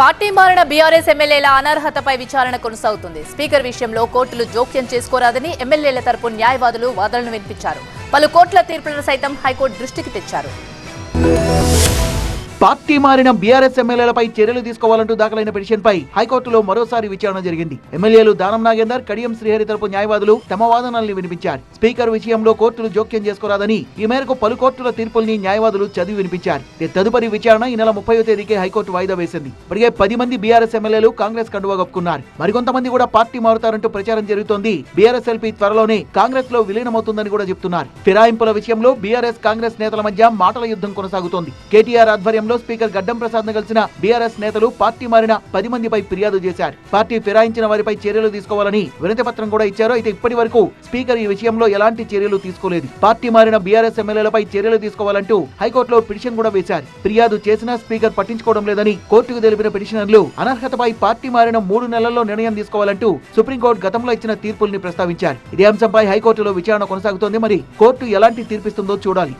Party మారిన BRS ఎమ్మెల్యేల అనర్హతపై విచారణ కొనసాగుతుంది. స్పీకర్ విషయంలో కోర్టులు జోక్యం చేసుకోరాదని ఎమ్మెల్యేల తరపు న్యాయవాదులు వాదనలు వినిపించారు. పలు కోట్ల తీర్పులను సైతం హైకోర్టు దృష్టికి తెచ్చారు. పార్టీ మారిన బీఆర్ఎస్ ఎమ్మెల్యేలపై చర్యలు తీసుకోవాలంటూ దాఖలైన పిటిషన్పై హైకోర్టులో మరోసారి విచారణ జరిగింది. ఎమ్మెల్యేలు దానం నాగేందర్ కడియం శ్రీహరి తరపు న్యాయవాదులు తమ వాదనల్ని వినిపించారు. స్పీకర్ విషయంలో కోర్టులు జోక్యం చేసుకోరాదని ఈ మేరకు పలు కోర్టుల తీర్పుల్ని న్యాయవాదులు చదివి వినిపించారు. తదుపరి విచారణ ఈ నెల ముప్పై తేదీకి హైకోర్టు వాయిదా వేసింది. ఇప్పటికే పది మంది బీఆర్ఎస్ ఎమ్మెల్యేలు కాంగ్రెస్ కండువా కప్పుకున్నారు. మరికొంతమంది కూడా పార్టీ మారుతారంటూ ప్రచారం జరుగుతోంది. బీఆర్ఎస్ ఎల్పీ త్వరలోనే కాంగ్రెస్లో విలీనమవుతుందని కూడా చెప్తున్నారు. ఫిరాయింపుల విషయంలో బీఆర్ఎస్ కాంగ్రెస్ నేతల మధ్య మాటల యుద్ధం కొనసాగుతోంది. కేటీఆర్ ఆధ్వర్యంలో స్పీకర్ గడ్డం ప్రసాద్ను కలిసిన బీఆర్ఎస్ నేతలు పార్టీ మారిన పది మందిపై ఫిర్యాదు చేశారు. పార్టీ ఫిరాయించిన వారిపై చర్యలు తీసుకోవాలని వినతి పత్రం కూడా ఇచ్చారు. అయితే ఇప్పటి వరకు స్పీకర్ ఈ విషయంలో ఎలాంటి చర్యలు తీసుకోలేదు. పార్టీ మారిన బీఆర్ఎస్ ఎమ్మెల్యేలపై చర్యలు తీసుకోవాలంటూ హైకోర్టులో పిటిషన్ కూడా వేశారు. ఫిర్యాదు చేసినా స్పీకర్ పట్టించుకోవడం లేదని కోర్టుకు తెలిపిన పిటిషనర్లు అనర్హతపై పార్టీ మారిన మూడు నెలల్లో నిర్ణయం తీసుకోవాలంటూ సుప్రీంకోర్టు గతంలో ఇచ్చిన తీర్పుల్ని ప్రస్తావించారు. ఇదే అంశంపై హైకోర్టులో విచారణ కొనసాగుతోంది. మరి కోర్టు ఎలాంటి తీర్పిస్తుందో చూడాలి.